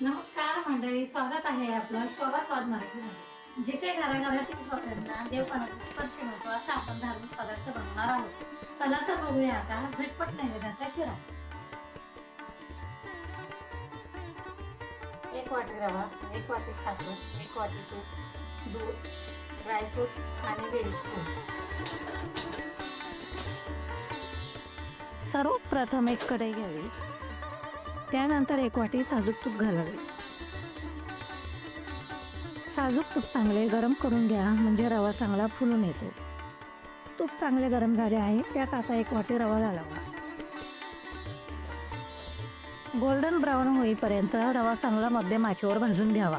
नमस्कार मंडळी स्वागत आहे आपलं शोभा स्वाद मराठीमध्ये जिथे घराघरातील स्वादांना देवपणाचा स्पर्श मिळतो असा आपण धार्मिक पदार्थ बनवणार आहोत. चला तर बघूया आता झटपट नैवेद्याचा शिरा. एक वाटी रवा एक वाटी साखर एक वाटी तूप दूध ड्रायफ्रुट्स आणि वेलची पूड सर्वप्रथम एक कढई घ्यावी. त्यानंतर एक वाटी साजूक तूप घालावे. साजूक तूप चांगले गरम करून घ्या म्हणजे रवा चांगला फुलून येतो. तूप चांगले गरम झाले आहे त्यात आता एक वाटी रवा घालावा. गोल्डन ब्राऊन होईपर्यंत रवा चांगला मध्यम आचेवर भाजून घ्यावा.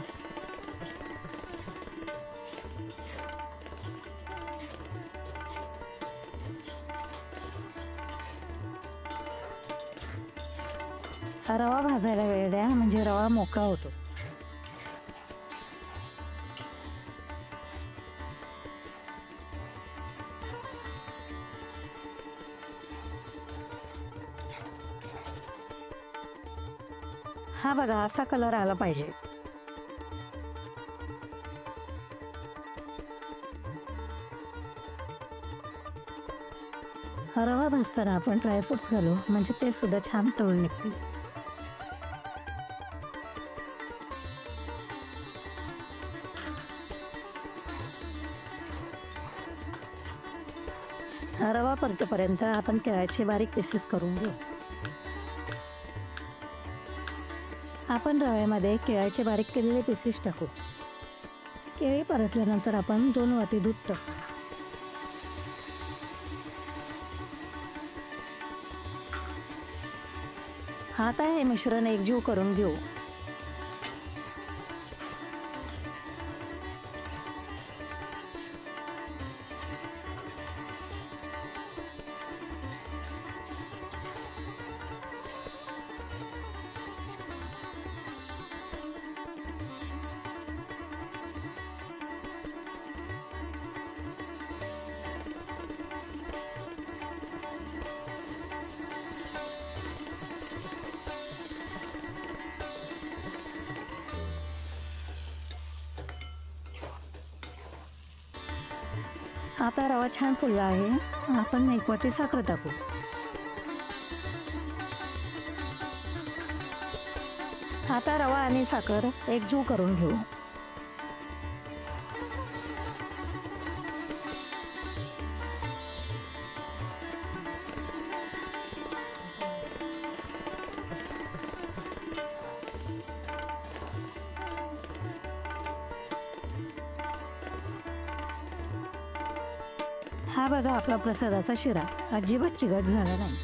रवा भाजायला वेळ द्या म्हणजे रवा मोकळा होतो. हा बघा असा कलर आला पाहिजे. रवा भाजताना आपण ड्रायफ्रुट्स घालू म्हणजे ते सुद्धा छान तळून निघतील. रवा परतोपर्यंत आपण केळ्याचे बारीक पीसेस करून घेऊ. आपण रव्यामध्ये केळ्याचे बारीक केलेले पीसेस टाकू. केळी परतल्यानंतर आपण दोन वाटी दूध टाकू. आता हे मिश्रण एकजीव करून घेऊ. आता रवा छान फुलला आहे. आपण एक साखर टाकू. आता रवा आणि साखर एकजीव करून घेऊ. हा बघा आपला प्रसादाचा शिरा. अजिबात चिघट झाला नाही.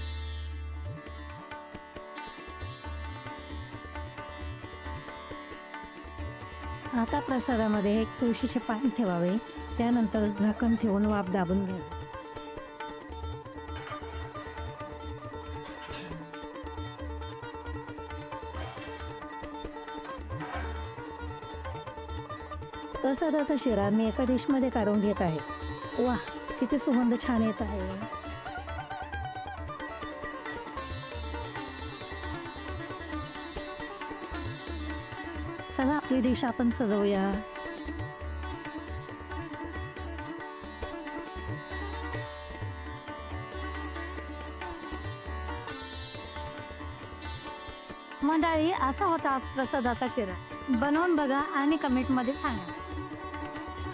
आता प्रसादामध्ये एक तुळशीचे पान ठेवावे. त्यानंतर झाकण ठेवून वाफ दाबून घ्यावी. प्रसादाचा शिरा मी एका डिशमध्ये काढून घेत आहे. वा किती सुगंध छान येत आहे. चला आपली दिशा आपण सजवूया. मंडळी असा होता आज प्रसादाचा शिरा. बनवून बघा आणि कमेंटमध्ये सांगा.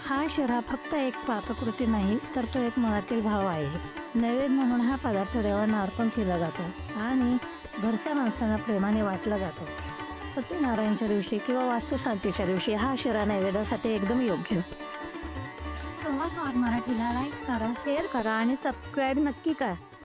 हा शिरा फक्त एक पाककृती नाही तर तो एक मनातील भाव आहे. नैवेद्य म्हणून हा पदार्थ देवांना अर्पण केला जातो आणि घरच्या माणसांना प्रेमाने वाटला जातो. सत्यनारायणच्या दिवशी किंवा वास्तुशांतीच्या दिवशी हा शिरा नैवेद्यासाठी एकदम योग्य. सोमा स्वाद मराठीला लाईक करा शेअर करा आणि सबस्क्राईब नक्की करा.